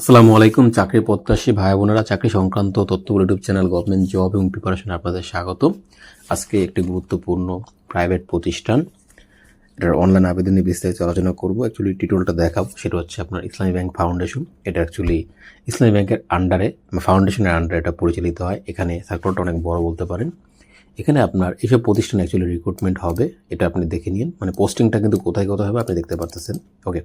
আসসালামু আলাইকুম। চাকরি প্রত্যাশী ভাই বোনেরা, চাকরি সংক্রান্ত তথ্যগুলো ইউটিউব চ্যানেল গভর্নমেন্ট জব এবং প্রিপারেশন আপনাদের স্বাগত আজকে একটি গুরুত্বপূর্ণ প্রাইভেট প্রতিষ্ঠান। এটার অনলাইন আবেদন বিস্তারিত আলোচনা করব। অ্যাকচুয়ালি টিটোলটা দেখাবো। সেটা হচ্ছে আপনার ইসলামী ব্যাংক ফাউন্ডেশন এটা অ্যাকচুয়ালি ইসলামী ব্যাংকের আন্ডারে ফাউন্ডেশনের আন্ডারে এটা পরিচালিত হয়। এখানে সার্কুলারটা অনেক বড় বলতে পারেন। এখানে আপনার এইসব প্রতিষ্ঠান অ্যাকচুয়ালি রিক্রুটমেন্ট হবে, এটা আপনি দেখে নিন। মানে পোস্টিংটা কিন্তু কোথায় কোথায় হবে আপনি দেখতে পারতেছেন। ওকে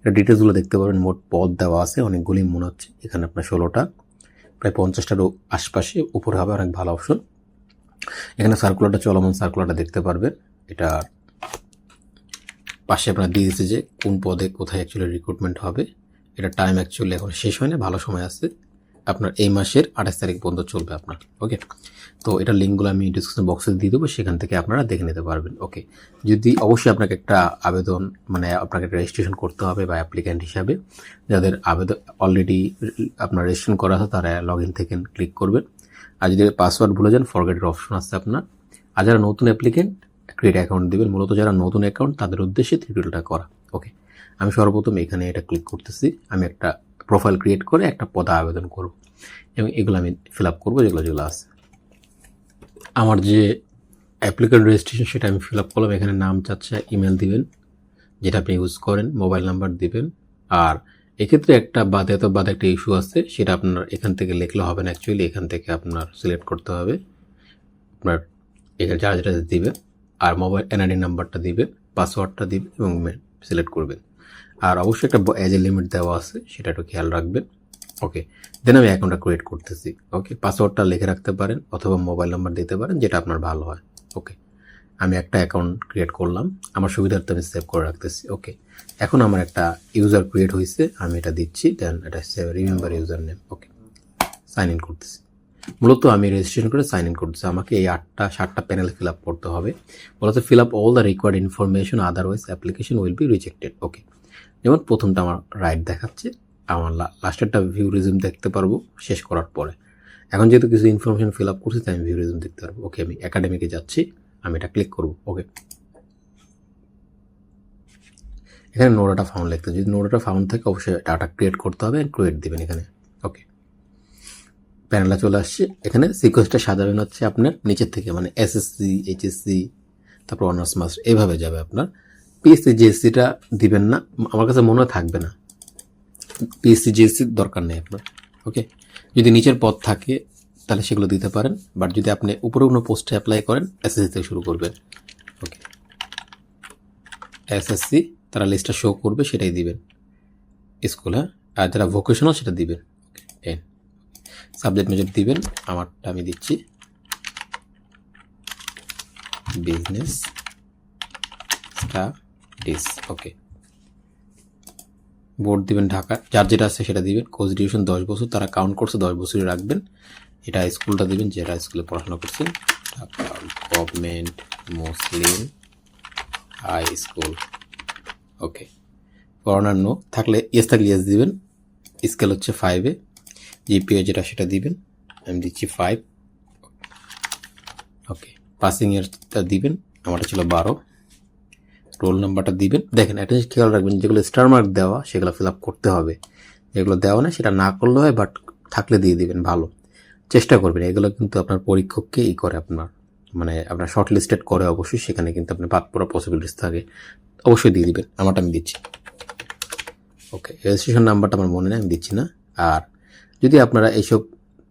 এটা ডিটেলসগুলো দেখতে পারবেন মোট পদ দেওয়া আছে, অনেকগুলি মনে হচ্ছে। এখানে আপনার ষোলোটা, প্রায় পঞ্চাশটার আশপাশে উপরে হবে অনেক ভালো অপশন এখানে সার্কুলারটা চলমান সার্কুলারটা দেখতে পারবেন। এটা পাশে আপনার দিয়ে দিচ্ছে যে কোন পদে কোথায় অ্যাকচুয়ালি রিক্রুটমেন্ট হবে। এটা টাইম অ্যাকচুয়ালি এখন শেষ হয় না, ভালো সময় আছে। আপনার এই মাসের আঠাশ তারিখ পর্যন্ত চলবে আপনার ওকে তো এটা লিঙ্কগুলো আমি ডিসক্রিপশন বক্সে দিয়ে দেবো, সেখান থেকে আপনারা দেখে নিতে পারবেন ওকে যদি অবশ্যই আপনাকে একটা আবেদন মানে আপনাকে একটা রেজিস্ট্রেশন করতে হবে বা অ্যাপ্লিক্যান্ট হিসাবে, যাদের আবেদন অলরেডি আপনার রেজিস্ট্রেশন করা আছে, তারা লগ ইন থেকে ক্লিক করবেন। আর যদি পাসওয়ার্ড ভুলে যান ফরগেটের অপশন আছে আপনার। আর যারা নতুন অ্যাপ্লিকেন্ট ক্রিয়েট অ্যাকাউন্ট দেবেন, মূলত যারা নতুন অ্যাকাউন্ট তাদের উদ্দেশ্যে টিউটোরিয়ালটা করা ওকে আমি সর্বপ্রথম এখানে এটা ক্লিক করতেছি, আমি একটা প্রোফাইল ক্রিয়েট করে একটা পদে আবেদন করব। এবং এগুলো আমি ফিল আপ করব যেগুলো যেগুলো আছে। আমার যে অ্যাপ্লিকেন্ট রেজিস্ট্রেশন সেটা আমি ফিল আপ করলাম। এখানে নাম চাচ্ছে ইমেল দিবেন, যেটা আপনি ইউজ করেন মোবাইল নাম্বার দিবেন। আর এক্ষেত্রে একটা বাদে, এত বাদে একটা ইস্যু আছে, সেটা আপনার এখান থেকে লিখলে হবে না অ্যাকচুয়ালি এখান থেকে আপনার সিলেক্ট করতে হবে। আপনার এখানে যারা যেটা দিবে আর মোবাইল এনআইডি নাম্বারটা দিবে পাসওয়ার্ডটা দিবে এবং সিলেক্ট করবেন। আর অবশ্যই একটা এজ এ লিমিট দেওয়া আছে সেটা একটু খেয়াল রাখবেন। ওকে দেন আমি অ্যাকাউন্টটা ক্রিয়েট করতেছি। ওকে পাসওয়ার্ডটা লিখে রাখতে পারেন অথবা মোবাইল নাম্বার দিতে পারেন, যেটা আপনার ভালো হয়। ওকে আমি একটা অ্যাকাউন্ট ক্রিয়েট করলাম, আমার সুবিধার্থে আমি সেভ করে রাখতেছি। ওকে এখন আমার একটা ইউজার ক্রিয়েট হয়েছে আমি এটা দিচ্ছি দেন এটা save remember user name okay sign in করতেছি। মূলত আমি রেজিস্ট্রেশন করে সাইন ইন করতেছি। আমাকে এই আটটা, সাতটা প্যানেল ফিল আপ করতে হবে। মূলত fill up all the required information otherwise application will be rejected okay যেমন প্রথমটা আমার রাইট দেখাচ্ছে, আমার লাস্টেরটা ভিউ রিজিউম দেখতে পারব, শেষ করার পরে। এখন যেহেতু কিছু ইনফরমেশন ফিল আপ করছি, তাই আমি ভিউ রিজিউম দেখতে পারব। ওকে আমি একাডেমিকে যাচ্ছি, আমি এটা ক্লিক করব। ওকে এখানে নোডাটা ফাউন্ড লিখতে যদি নোডাটা ফাউন্ড থাকে, অবশ্যই ডাটা ক্রিয়েট করতে হবে ক্রিয়েট দিবেন এখানে। ওকে প্যানেলটা চলে আসছে। এখানে সিকোয়েন্সটা সাজাবেন হচ্ছে আপনার নিচের থেকে মানে এসএসসি এইচএসসি তারপর অনার্স মাস্টার এভাবে যাবে আপনার। পিএসসি জিএসসিটা দিবেন না, আমার কাছে মনে থাকবে না। পিএসসি জিএসসির দরকার নেই আপনার ওকে যদি নিচের পদ থাকে, তাহলে সেগুলো দিতে পারেন বাট যদি আপনি উপরে কোনো পোস্টে অ্যাপ্লাই করেন এসএসসি থেকে শুরু করবেন ওকে এসএসসি তারা লিস্টটা শো করবে, সেটাই দিবেন। স্কুল হ্যাঁ? আর যারা ভোকেশনাল সেটা দিবেন ওকে সাবজেক্ট মেজর দিবেন, আমারটা আমি দিচ্ছি। বিজনেস স্টাডিজ ওকে বোর্ড দিবেন ঢাকা, যার যেটা আছে সেটা দিবেন। কোর্স ডিউরেশন দশ বছর, তারা কাউন্ট করছে, দশ বছরই রাখবেন। এটা স্কুলটা দিবেন যেটা স্কুলে পড়াশোনা করছেন Dhaka government Muslim high school okay পড়ানোর নো থাকলে ইয়েস থাকলে ইয়েস দিবেন। স্কেল হচ্ছে ফাইভে জিপিএ যেটা সেটা দিবেন, আমি দিচ্ছি ফাইভ ওকে পাসিং ইয়ারটা দিবেন, আমারটা ছিল বারো। রোল নাম্বারটা দিবেন। দেখেন একটা জিনিস খেয়াল রাখবেন, যেগুলো স্টার মার্ক দেওয়া, সেগুলো ফিল আপ করতে হবে। যেগুলো দেওয়া না, সেটা না করলে হয় বাট থাকলে দিয়ে দিবেন, ভালো। চেষ্টা করবেন, এগুলো কিন্তু আপনার পরীক্ষককে ই করে আপনার মানে আপনার শর্ট লিস্টেড করে অবশ্যই, সেখানে কিন্তু আপনি বাদ পড়ার পসিবিলিটিস থাকে। অবশ্যই দিয়ে দিবেন, আমারটা আমি দিচ্ছি। ওকে রেজিস্ট্রেশন নাম্বারটা আমার মনে নেই, আমি দিচ্ছি না। আর যদি আপনারা এইসব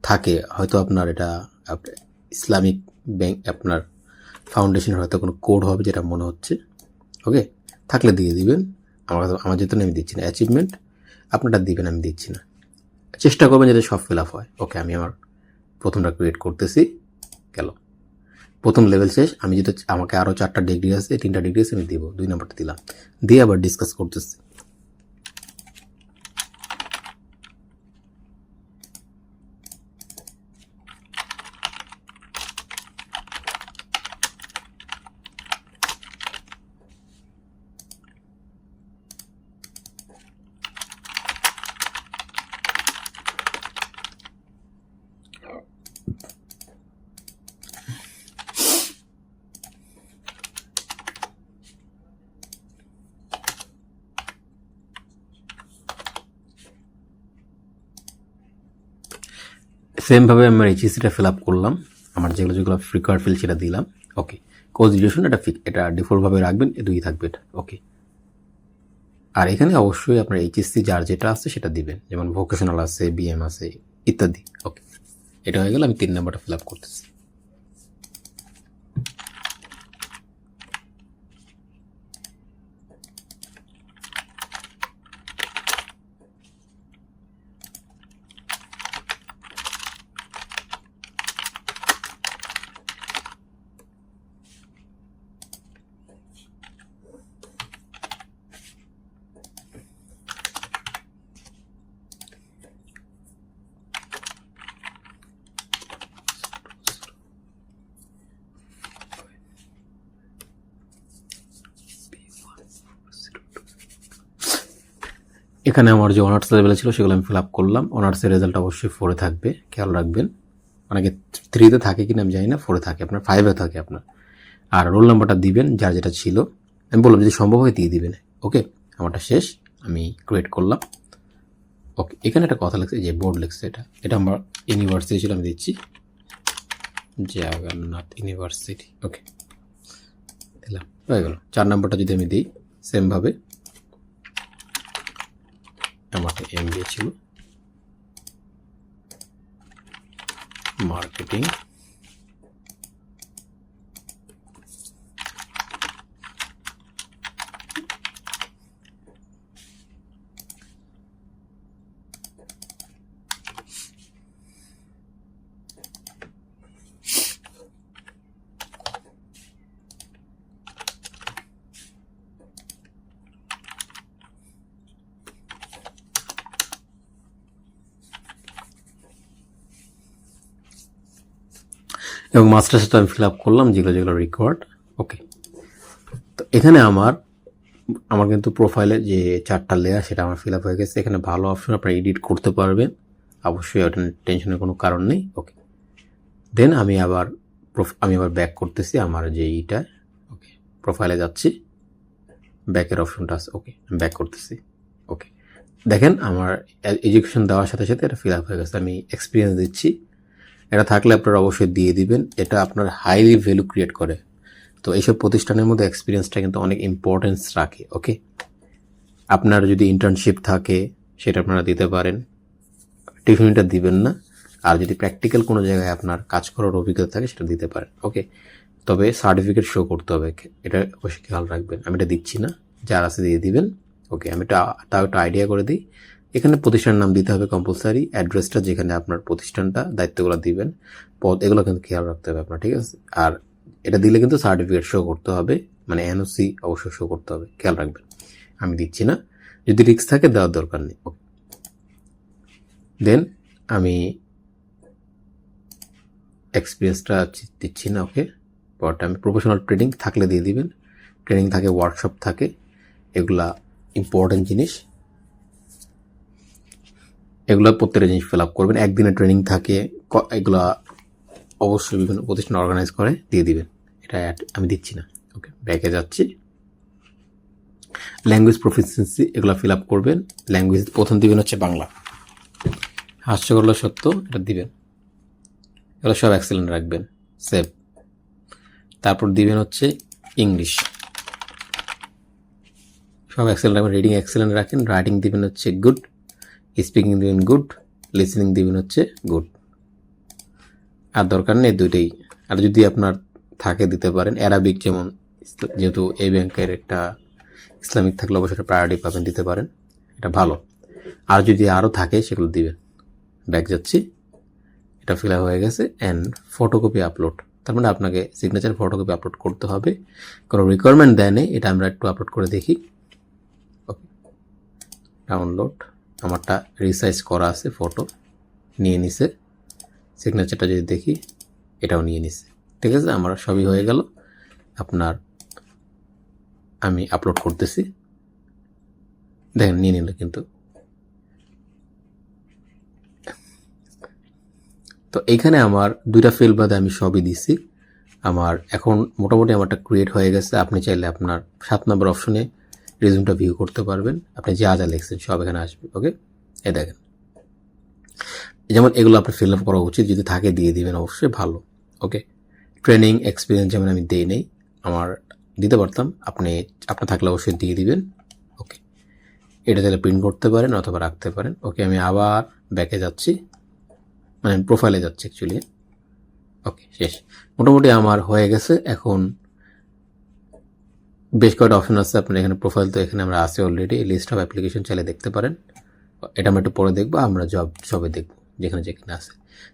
থাকে, হয়তো আপনার এটা ইসলামিক ব্যাংক, আপনার ফাউন্ডেশনের হয়তো কোনো কোড হবে, যেটা মনে হচ্ছে। ওকে থাকলে দিয়ে দিবেন। আমার আমার যেহেতু আমি দিচ্ছি না। অ্যাচিভমেন্ট আপনারটা দিবেন, আমি দিচ্ছি না। চেষ্টা করবেন যাতে সব ফিল আপ হয়। ওকে আমি আমার প্রথমটা ক্রিয়েট করতেছি। গেল। প্রথম লেভেল শেষ। আমি যেটা আমাকে আরও চারটা ডিগ্রি আছে, তিনটা ডিগ্রি আছে, আমি দিব। দুই নম্বরটা দিলাম। দিয়ে আবার ডিসকাস করতেছি। সেমভাবে আমার এইচএসিটা ফিল আপ করলাম। আমার যেগুলো যেগুলো ফ্রিকোয়ার ফিল সেটা দিলাম। ওকে কোর্স ডিউরেশন এটা ফিক এটা ডিফল্টভাবে রাখবেন দুই থাকবে এটা। ওকে আর এখানে অবশ্যই আপনার এইচএসসি যার যেটা আছে সেটা দিবেন। যেমন ভোকেশনাল আছে বিএম আছে, ইত্যাদি। ওকে এটা হয়ে গেলে, আমি তিন নাম্বারটা ফিল আপ করতেছি। এখানে আমার যে অনার্স লেভেল ছিল, সেগুলো আমি ফিল আপ করলাম। অনার্সের রেজাল্ট অবশ্যই ফোরে থাকবে, খেয়াল রাখবেন। অনেকে থ্রিতে থাকে কিনা আমি জানি না ফোরে থাকে আপনার ফাইভে থাকে আপনার। আর রোল নাম্বারটা দিবেন যার যেটা ছিল। আমি বললাম, যদি সম্ভব হয় দিয়ে দিবেন। ওকে আমারটা শেষ, আমি ক্রিয়েট করলাম। ওকে এখানে একটা কথা লিখছে, যে বোর্ড লিখছে এটা। এটা আমার ইউনিভার্সিটি ছিল, আমি দিচ্ছি। জগন্নাথ ইউনিভার্সিটি ওকে দিলাম, হয়ে গেল। চার নাম্বারটা যদি আমি দিই সেমভাবে আমাকে এম ছিল। মার্কেটিং। এবং মাস্টার্সটা আমি ফিল আপ করলাম, যেগুলো যেগুলো রিকোয়ার্ড ওকে তো এখানে আমার আমার কিন্তু প্রোফাইলে যে চারটা লেয়ার সেটা আমার ফিল আপ হয়ে গেছে। এখানে ভালো অপশন আপনারা এডিট করতে পারবেন। অবশ্যই ওটা টেনশনের কোনো কারণ নেই ওকে দেন আমি আবার আমি আবার ব্যাক করতেছি আমার যে এইটা ওকে প্রোফাইলে যাচ্ছি। ব্যাকের অপশনটা আছে ওকে আমি ব্যাক করতেছি ওকে দেখেন আমার এডুকেশন দেওয়ার সাথে সাথে এটা ফিল আপ হয়ে গেছে। আমি এক্সপিরিয়েন্স দিচ্ছি। এটা থাকলে আপনারা অবশ্যই দিয়ে দিবেন। এটা আপনার হাইলি ভ্যালু ক্রিয়েট করে। তো এইসব প্রতিষ্ঠানের মধ্যে এক্সপিরিয়েন্সটা কিন্তু অনেক ইম্পর্টেন্স রাখে ওকে আপনার যদি ইন্টার্নশিপ থাকে, সেটা আপনারা দিতে পারেন। টিফিনটা দিবেন না। আর যদি প্র্যাকটিক্যাল কোনো জায়গায় আপনার কাজ করার অভিজ্ঞতা থাকে, সেটা দিতে পারেন ওকে তবে সার্টিফিকেট শো করতে হবে। এটা অবশ্যই খেয়াল রাখবেন। আমি এটা দিচ্ছি না। যার আছে দিয়ে দিবেন ওকে আমি এটা, তাও একটা আইডিয়া করে দিই। এখানে প্রতিষ্ঠানের নাম দিতে হবে কম্পালসারি অ্যাড্রেসটা যেখানে আপনার প্রতিষ্ঠানটা দায়িত্বগুলো দিবেন, পদ এগুলো কিন্তু খেয়াল রাখতে হবে আপনার, ঠিক আছে? আর এটা দিলে কিন্তু সার্টিফিকেট শো করতে হবে মানে এনওসি অবশ্যই শো করতে হবে, খেয়াল রাখবেন। আমি দিচ্ছি না, যদি রিস্ক থাকে দেওয়ার দরকার নেই ওকে দেন আমি এক্সপিরিয়েন্সটা দিচ্ছি না ওকে পরটা আমি প্রফেশনাল ট্রেনিং থাকলে দিয়ে দিবেন ট্রেনিং থাকে ওয়ার্কশপ থাকে, এগুলা ইম্পর্টেন্ট জিনিস। এগুলো প্রত্যেকটা জিনিস ফিল আপ করবেন। একদিনের ট্রেনিং থাকে এগুলা অবশ্যই বিভিন্ন প্রতিষ্ঠান অর্গানাইজ করে দিয়ে দিবেন। এটা আমি দিচ্ছি না। ওকে ব্যাকে যাচ্ছি। ল্যাঙ্গুয়েজ প্রফিসিয়েন্সি এগুলো ফিল আপ করবেন। ল্যাঙ্গুয়েজ প্রথম দিবেন হচ্ছে বাংলা। হাস্যকর হলো সত্য, এটা দিবেন। এগুলো সব এক্সেলেন্ট রাখবেন। সেভ তারপর দিবেন হচ্ছে ইংলিশ সব এক্সেলেন্ট রাখবেন। রিডিং এক্সেলেন্ট রাখেন। রাইটিং দিবেন হচ্ছে গুড স্পিকিং দিবেন গুড লিসনিং দিবেন হচ্ছে গুড আর দরকার নেই দুইটাই। আর যদি আপনার থাকে দিতে পারেন অ্যারাবিক যেমন, যেহেতু এই ব্যাংকের একটা ইসলামিক থাকলে অবশ্যই প্রায়োরিটি পাবেন, দিতে পারেন। এটা ভালো। আর যদি আরও থাকে, সেগুলো দিবেন। ব্যাক যাচ্ছি। এটা ফিল হয়ে গেছে অ্যান্ড ফটোকপি আপলোড তার মানে আপনাকে সিগনেচার ফটোকপি আপলোড করতে হবে। কোনো রিকোয়ারমেন্ট দেয় নেই, এটা আমরা একটু আপলোড করে দেখি। ডাউনলোড আমারটা রিসাইজ করা আছে ফটো নিয়ে নিছে। সিগনেচারটা যদি দেখি, এটাও নিয়ে নিছে। ঠিক আছে, আমার সবই হয়ে গেল। আপনার আমি আপলোড করতেছি। দেখেন, নিয়ে নিল কিন্তু। তো এইখানে আমার দুইটা ফেল বাদে আমি সবই দিছি। আমার এখন মোটামুটি আমারটা ক্রিয়েট হয়ে গেছে। আপনি চাইলে আপনার সাত নম্বর অপশনে রেজুমটা ভিউ করতে পারবেন। আপনি যা যা লিখছেন সব এখানে আসবে ওকে এ দেখেন। যেমন এগুলো আপনার ফিল আপ করা উচিত, যদি থাকে দিয়ে দিবেন, অবশ্যই ভালো ওকে ট্রেনিং এক্সপিরিয়েন্স যেমন আমি দিই নেই, আমার দিতে পারতাম, আপনি আপনার থাকলে অবশ্যই দিয়ে দিবেন ওকে এটা তাহলে প্রিন্ট করতে পারেন অথবা রাখতে পারেন ওকে আমি আবার ব্যাকে যাচ্ছি মানে প্রোফাইলে যাচ্ছি অ্যাকচুয়ালি ওকে শেষ। মোটামুটি আমার হয়ে গেছে, এখন বেশ কয়েকটা অপশন আছে, আপনার এখানে প্রোফাইল তো এখানে আমরা আছে অলরেডি লিস্ট অফ অ্যাপ্লিকেশন চাইলে দেখতে পারেন। এটা আমরা একটু পরে দেখব, আমরা জব জবে দেখব, যেখানে যেখানে আছে।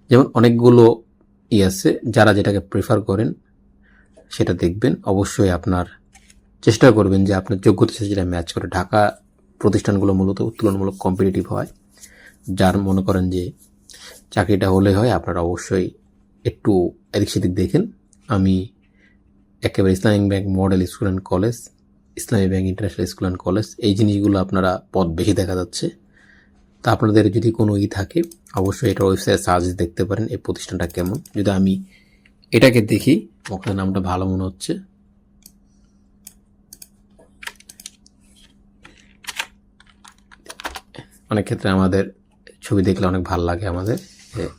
যেমন অনেকগুলো ই আছে, যারা যেটাকে প্রিফার করেন, সেটা দেখবেন। অবশ্যই আপনার চেষ্টা করবেন যে আপনার যোগ্যতার সাথে যেটা ম্যাচ করে। ঢাকা প্রতিষ্ঠানগুলো মূলত তুলনামূলক কম্পিটিটিভ হয়। যার মনে করেন যে চাকরিটা হলে হয়, আপনারা অবশ্যই একটু এদিক সেদিক দেখেন। আমি একেবারে Islamic bank model school and college Islami bank international school and college, এই জিনিসগুলো আপনারা পদ বেশি দেখা যাচ্ছে। তা আপনাদের যদি কোনো ই থাকে, অবশ্যই এটা ওয়েবসাইট সার্চ দেখতে পারেন, এই প্রতিষ্ঠানটা কেমন। যদি আমি এটাকে দেখি, ওখানে নামটা ভালো মনে হচ্ছে। অনেক ক্ষেত্রে আমাদের ছবি দেখলে অনেক ভালো লাগে আমাদের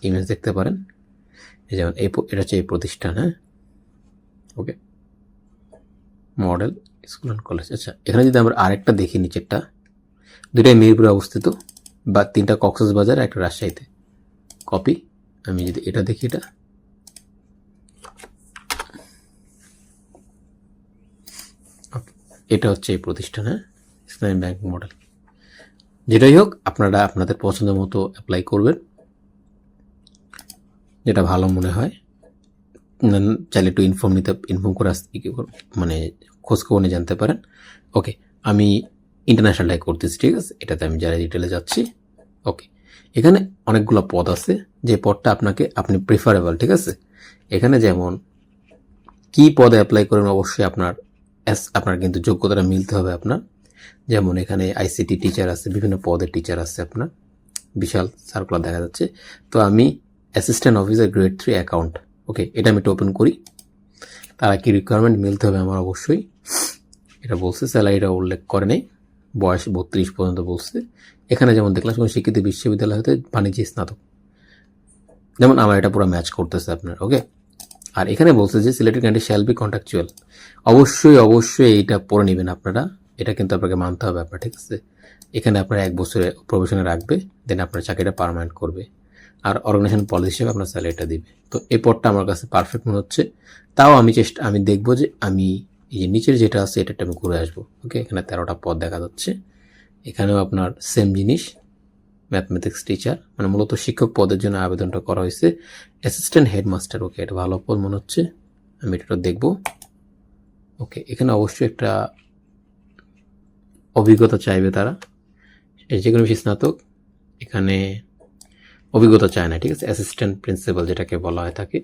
ইমেজ দেখতে পারেন। যেমন এই এটা হচ্ছে এই প্রতিষ্ঠান হ্যাঁ? Okay model school and college. আচ্ছা এখানে যদি আমরা আরেকটা দেখি নিচেরটা দুটাই মিরপুরে অবস্থিত, বা তিনটা কক্সেস বাজার একটা রাজশাহীতে। কপি আমি যদি এটা দেখি এটা। এটা হচ্ছে এই প্রতিষ্ঠান হ্যাঁ? ইসলামী ব্যাংক মডেল যেটাই হোক, আপনারা আপনাদের পছন্দ মতো অ্যাপ্লাই করবেন। যেটা ভালো মনে হয়। চাইলে একটু ইনফর্ম নিতে ইনফর্ম করে আসতে কর- মানে খোঁজ খবর নিয়ে জানতে পারেন। ওকে আমি ইন্টারন্যাশনাল ইন্টারন্যাশনালটাই করতেছি, ঠিক আছে? এটাতে আমি যারা ডিটেলে যাচ্ছি ওকে এখানে অনেকগুলো পদ আছে, যে পদটা আপনাকে, আপনি প্রিফারেবল ঠিক আছে? এখানে যেমন, কি পদে অ্যাপ্লাই করেন অবশ্যই আপনার আপনার কিন্তু যোগ্যতাটা মিলতে হবে আপনার। যেমন এখানে আইসিটি টিচার আছে, বিভিন্ন পদের টিচার আছে আপনার। বিশাল সার্কুলার দেখা যাচ্ছে। তো আমি assistant officer grade three account okay এটা আমি একটু ওপেন করি। তারা কি রিকোয়ারমেন্ট মিলতে হবে আমার অবশ্যই। এটা বলছে স্যালারিটা উল্লেখ করে নেই। বয়স বত্রিশ পর্যন্ত বলছে। এখানে যেমন দেখলাম, কোনো শিক্ষিত বিশ্ববিদ্যালয় হতে বাণিজ্য স্নাতক। যেমন আমার এটা পুরো ম্যাচ করতেছে আপনার ওকে আর এখানে বলছে যে selected candidate shall be contractual অবশ্যই অবশ্যই এইটা পড়ে নেবেন আপনারা। এটা কিন্তু আপনাকে মানতে হবে আপনার, ঠিক আছে? এখানে আপনার এক বছরে প্রফেশনে রাখবে দেন আপনার চাকরিটা পার্মানেন্ট করবে। আর অর্গানাইজেশন পলিসি হিসেবে আপনার স্যালারিটা দিবে। তো এই পদটা আমার কাছে পারফেক্ট মনে হচ্ছে। তাও আমি চেষ্টা, আমি দেখব যে আমি এই যে নিচের যেটা আছে এটা আমি ঘুরে আসব। ওকে এখানে তেরোটা পদ দেখা যাচ্ছে। এখানেও আপনার সেম জিনিস ম্যাথমেটিক্স টিচার মানে মূলত শিক্ষক পদের জন্য আবেদনটা করা হয়েছে। অ্যাসিস্ট্যান্ট হেডমাস্টার ওকে এটা ভালো পদ মনে হচ্ছে। আমি এটা দেখব। ওকে এখানে অবশ্যই একটা অভিজ্ঞতা চাইবে তারা। যে কোনো স্নাতক, এখানে অভিজ্ঞতা চায় না, ঠিক আছে? অ্যাসিস্ট্যান্ট প্রিন্সিপাল যেটাকে বলা হয় থাকে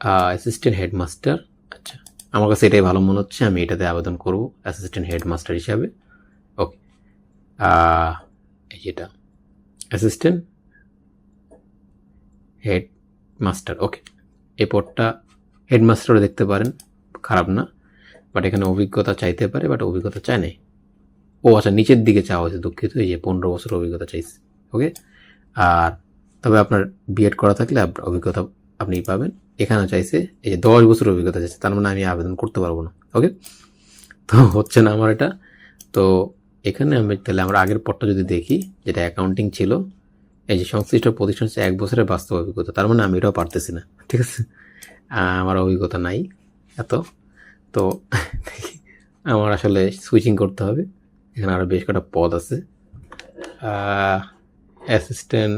অ্যাসিস্ট্যান্ট হেডমাস্টার আচ্ছা আমার কাছে এটাই ভালো মনে হচ্ছে, আমি এটাতে আবেদন করব অ্যাসিস্ট্যান্ট হেডমাস্টার হিসাবে। ওকে এই যেটা অ্যাসিস্ট্যান্ট হেড মাস্টার ওকে এই পদটা হেডমাস্টারও দেখতে পারেন, খারাপ না বাট এখানে অভিজ্ঞতা চাইতে পারে বাট অভিজ্ঞতা চায় নাই। ও আচ্ছা নিচের দিকে চাওয়া হয়েছে, দুঃখিত, এই যে পনেরো বছর অভিজ্ঞতা চাইছে ওকে আর তবে আপনার বিএড করা থাকলে অভিজ্ঞতা আপনি পাবেন। এখানে চাইছে এই যে দশ বছর অভিজ্ঞতা চাইছে, তার মানে আমি আবেদন করতে পারব না ওকে তো হচ্ছে না আমার এটা। তো এখানে আমি তাহলে আমরা আগের পরটা যদি দেখি, যেটা অ্যাকাউন্টিং ছিল, এই যে সংশ্লিষ্ট প্রতিষ্ঠান হচ্ছে এক বছরের বাস্তব অভিজ্ঞতা, তার মানে আমি এটাও পারতেছি না, ঠিক আছে? আমার অভিজ্ঞতা নাই এত। তো আমার আসলে সুইচিং করতে হবে, এখানে আরও বেশ কটা পদ আছে। অ্যাসিস্ট্যান্ট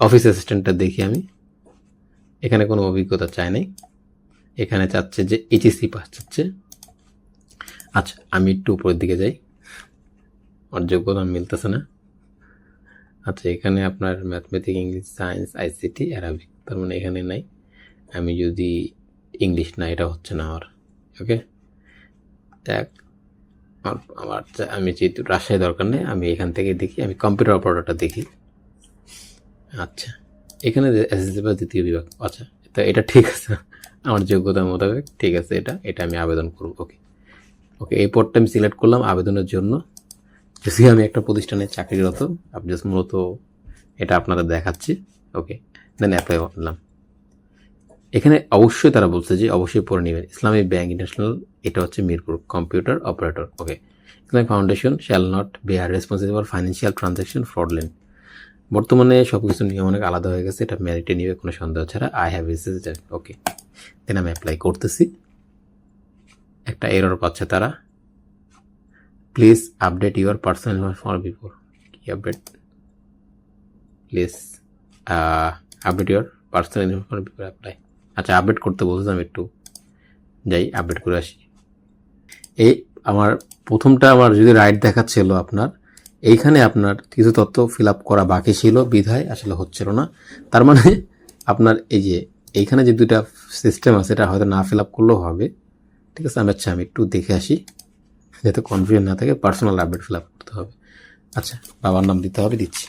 অফিস অ্যাসিস্ট্যান্টটা দেখি আমি। এখানে কোনো অভিজ্ঞতা চাই নাই। এখানে চাচ্ছে যে এইচএসসি পাস চাচ্ছে আচ্ছা আমি একটু উপরের দিকে যাই। আমার যোগ্যতা মিলতেছে না। আচ্ছা এখানে আপনার mathematic English science ICT Arabic তার মানে এখানে নাই। আমি যদি ইংলিশ না, এটা হচ্ছে না আমার। ওকে দেখ আমার আমি যেহেতু রাজশাহী দরকার নেই, আমি এখান থেকে দেখি, আমি কম্পিউটার অপারেটরটা দেখি। আচ্ছা এখানে দ্বিতীয় বিভাগ আচ্ছা তো এটা ঠিক আছে। আমার যোগ্যতা মোতাবেক ঠিক আছে এটা এটা আমি আবেদন করব ওকে ওকে এই পদটা আমি সিলেক্ট করলাম আবেদনের জন্য। যদি আমি একটা প্রতিষ্ঠানে চাকরিরত আপনি জাস্ট মূলত এটা আপনাদের দেখাচ্ছি ওকে দেন অ্যাপ্লাই করলাম। এখানে অবশ্যই তারা বলছে যে অবশ্যই পড়ে নেবেন। ইসলামী ব্যাংক ইন্টারন্যাশনাল, এটা হচ্ছে Mirpur computer operator. Okay Islamic foundation shall not be R responsible financial transaction fraudulent বর্তমানে সব কিছু নিয়ম অনেক আলাদা হয়ে গেছে, এটা মেরিটে নিবে কোনো সন্দেহ ছাড়া। I have received okay. Then আমি অ্যাপ্লাই করতেছি। একটা এরর পাচ্ছে তারা। Please update your personal for before কি update please update your personal information before apply আচ্ছা আপডেট করতে বলছিলাম একটু। যাই আপডেট করে আসি। এই আমার প্রথমটা আমার যদি রাইট দেখাচ্ছিল আপনার, এইখানে আপনার কিছু তথ্য ফিল করা বাকি ছিল, বিধায় আসলে হচ্ছিল না। তার মানে আপনার এই যে, এইখানে যে দুটা সিস্টেম আছে, এটা হয়তো না ফিল করলেও হবে। ঠিক আছে আমি আচ্ছা আমি একটু দেখে আসি। যাতে কনফিউশন না থাকে পার্সোনাল আপডেট ফিল করতে হবে। আচ্ছা বাবার নাম দিতে হবে, দিচ্ছি।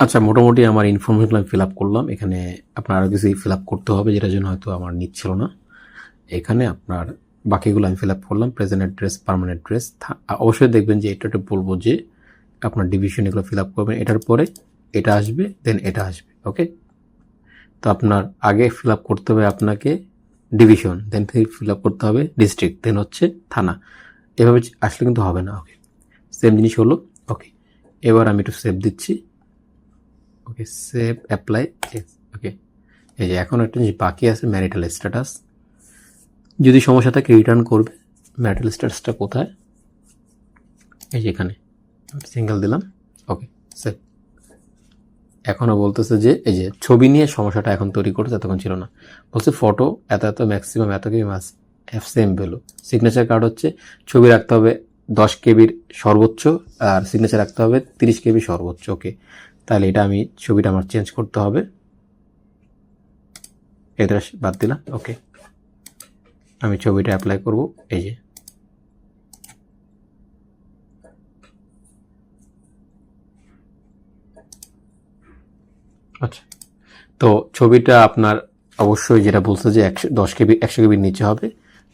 আচ্ছা মোটামুটি আমার ইনফরমেশন আমি ফিল আপ করলাম। এখানে আপনার আরও কিছু ফিল আপ করতে হবে যেটার জন্য হয়তো আমার নিচ্ছিল না। এখানে আপনার বাকিগুলো আমি ফিল আপ করলাম। প্রেজেন্ট অ্যাড্রেস পারমানেন্ট অ্যাড্রেস অবশ্যই দেখবেন যে এটা বলব যে আপনার ডিভিশন এগুলো ফিল আপ করবেন। এটার পরে এটা আসবে দেন এটা আসবে ওকে তো আপনার আগে ফিল আপ করতে হবে আপনাকে ডিভিশন দেন ফিল আপ করতে হবে ডিস্ট্রিক্ট দেন হচ্ছে থানা। এভাবে আসলে কিন্তু হবে না ওকে সেম জিনিস হলো ওকে এবার আমি একটু সেভ দিচ্ছি। ওকে সেভ অ্যাপ্লাই ওকে এই যে এখন একটা জিনিস বাকি আছে ম্যারিটাল স্ট্যাটাস যদি সমস্যা থাকে রিটার্ন করবে। ম্যারিটাল স্ট্যাটাসটা কোথায়? এই যে এখানে। সিঙ্গেল দিলাম। ওকে সেভ এখনও বলতেছে যে, এই যে ছবি নিয়ে সমস্যাটা এখন তৈরি করতে তখন ছিল না। বলছে ফটো এত এত ম্যাক্সিমাম এত কেবি মাস F same value signature card হচ্ছে, ছবি রাখতে হবে দশ কেবির সর্বোচ্চ, আর সিগনেচার রাখতে হবে তিরিশ কেবি সর্বোচ্চ। ওকে তাহলে এটা আমি ছবিটা আমার চেঞ্জ করতে হবে। এটা বাদ দিলাম, ওকে। আমি ছবিটা অ্যাপ্লাই করব, এই যে। আচ্ছা তো ছবিটা আপনার অবশ্যই যেটা বলছে যে একশো, দশ কেবি, একশো কেবির নিচে হবে।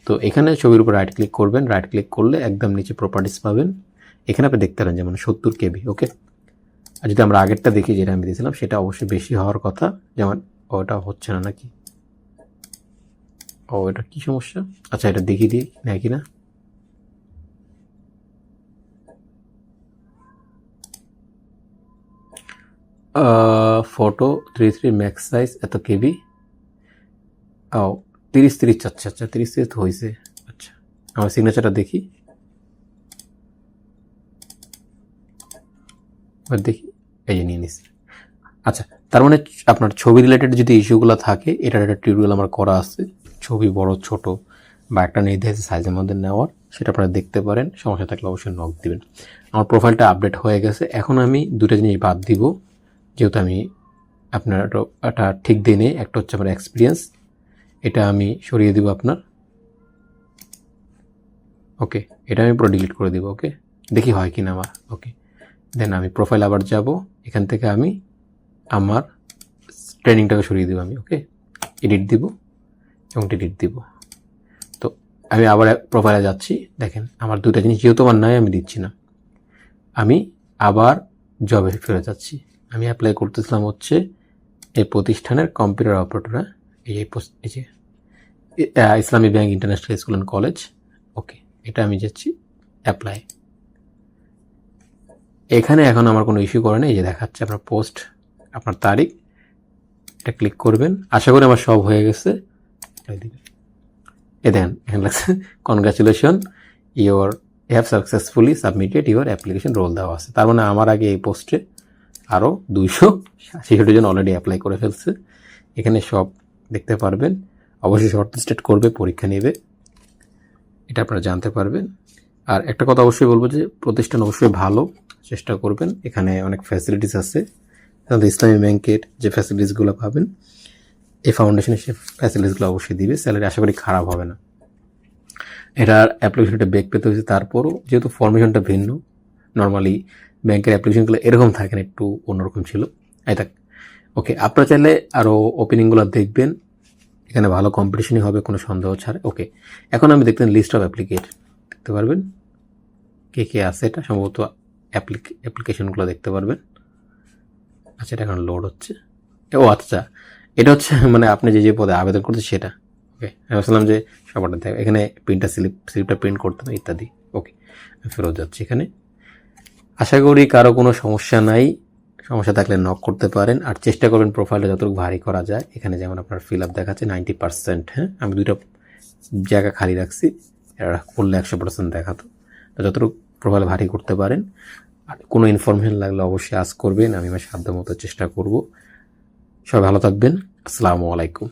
তো এখানে ছবির উপর রাইট ক্লিক করবেন রাইট ক্লিক করলে একদম নিচে প্রপার্টিস পাবেন। এখানে আপনি দেখতে পারেন যেমন সত্তর কেবি, ওকে? আর যদি আমরা আগেরটা দেখি যেটা আমি দিয়েছিলাম, সেটা অবশ্যই বেশি হওয়ার কথা। যেমন, ওটা হচ্ছে না নাকি? ও, এটা কি সমস্যা? আচ্ছা এটা দেখিয়ে দিই, নেয় কি না? Photo three three max size এত কেবি? ও, তিরিশ তিরিশ আচ্ছা আচ্ছা তিরিশ তিরিশ তো হয়েছে আচ্ছা আমার সিগনেচারটা দেখি। এবার দেখি। এই যে নিয়ে নিছি আচ্ছা তার মানে আপনার ছবি রিলেটেড যদি ইস্যুগুলো থাকে, এটার একটা টিউটোরিয়াল আমার করা আছে। ছবি বড়, ছোট বা একটা নির্ধারিত সাইজের মধ্যে নেওয়ার, সেটা আপনারা দেখতে পারেন। সমস্যা থাকলে অবশ্যই নক দিবেন। আমার প্রোফাইলটা আপডেট হয়ে গেছে। এখন আমি দুটো জিনিস বাদ দিব, যেহেতু আমি আপনার একটা ঠিক দিনে একটা হচ্ছে আমার এক্সপিরিয়েন্স এটা আমি সরিয়ে দিব আপনার। ওকে এটা আমি পুরো ডিলিট করে দিব ওকে দেখি হয় কিনা আমার ওকে দেন আমি প্রোফাইল আবার যাব। এখান থেকে আমি আমার ট্রেনিংটাকে সরিয়ে দেবো আমি ওকে এডিট দিব এবং ডিলিট দিব। তো আমি আবার প্রোফাইলে যাচ্ছি, দেখেন আমার দুটা জিনিস যেহেতু আমার নাই, আমি দিচ্ছি না। আমি আবার জবে ফিরে যাচ্ছি। আমি অ্যাপ্লাই করতেছিলাম হচ্ছে এই প্রতিষ্ঠানের কম্পিউটার অপারেটর এই এই যে Islami bank international school and college okay এটা আমি যাচ্ছি অ্যাপ্লাই এখানে এখন আমার কোনো ইস্যু করে না এই যে দেখাচ্ছে আপনার পোস্ট আপনার তারিখ, এটা ক্লিক করবেন। আশা করি আমার সব হয়ে গেছে। এ দেন এখানে লাগছে congratulation your have successfully submitted your application roll দেওয়া আছে। তার মানে আমার আগে এই পোস্টে আরও দুইশো ছেষট্টি জন অলরেডি অ্যাপ্লাই করে ফেলছে। এখানে সব দেখতে পারবেন। অবশ্যই শর্ট লিস্টেড করবে, পরীক্ষা নেবে। এটা আপনারা জানতে পারবেন। আর একটা কথা অবশ্যই বলব যে প্রতিষ্ঠান অবশ্যই ভালো, চেষ্টা করবেন। এখানে অনেক ফ্যাসিলিটিস আছে। সাধারণত ইসলামী ব্যাংকের যে ফ্যাসিলিটিসগুলো পাবেন, এই ফাউন্ডেশনে সে ফ্যাসিলিটিসগুলো অবশ্যই দিবে। স্যালারি আশা করি খারাপ হবে না। এটার অ্যাপ্লিকেশনটা বেগ পেতে হয়েছে, তারপরও যেহেতু ফরমেশনটা ভিন্ন নর্মালি ব্যাংকের অ্যাপ্লিকেশনগুলো এরকম থাকে না, একটু অন্যরকম ছিল। থাক ওকে আপনারা চাইলে আরও ওপেনিংগুলো দেখবেন। এখানে ভালো কম্পিটিশনই হবে, কোনো সন্দেহ ছাড়া ওকে এখন আমি দেখতেন লিস্ট অফ অ্যাপ্লিকেট দেখতে পারবেন। কে কে আছে এটা সম্ভবত অ্যাপ্লিকেশনগুলো দেখতে পারবেন। আচ্ছা এটা এখন লোড হচ্ছে। ও আচ্ছা। এটা হচ্ছে মানে আপনি যে যে পদে আবেদন করছেন সেটা। ওকে আমি ভাবছিলাম যে সবারটা দেখ এখানে প্রিন্টার স্লিপ স্লিপটা প্রিন্ট করতে হবে, ইত্যাদি। ওকে আমি ফেরত যাচ্ছি এখানে। আশা করি কারও কোনো সমস্যা নাই। সমস্যা থাকলে নক করতে পারেন। আর চেষ্টা করবেন প্রোফাইলটা যতটুকু ভারী করা যায়। এখানে যেমন আপনার ফিল আপ দেখাচ্ছে নাইনটি পার্সেন্ট হ্যাঁ? আমি দুইটা জায়গা খালি রাখছি। এটা করলে একশো পার্সেন্ট দেখাতো। যতটুকু প্রোফাইল ভারী করতে পারেন, আর কোনো ইনফরমেশন লাগলে অবশ্যই আজ করবেন, আমি আমার সাধ্য মতো চেষ্টা করব। সবাই ভালো থাকবেন, আসসালামু আলাইকুম।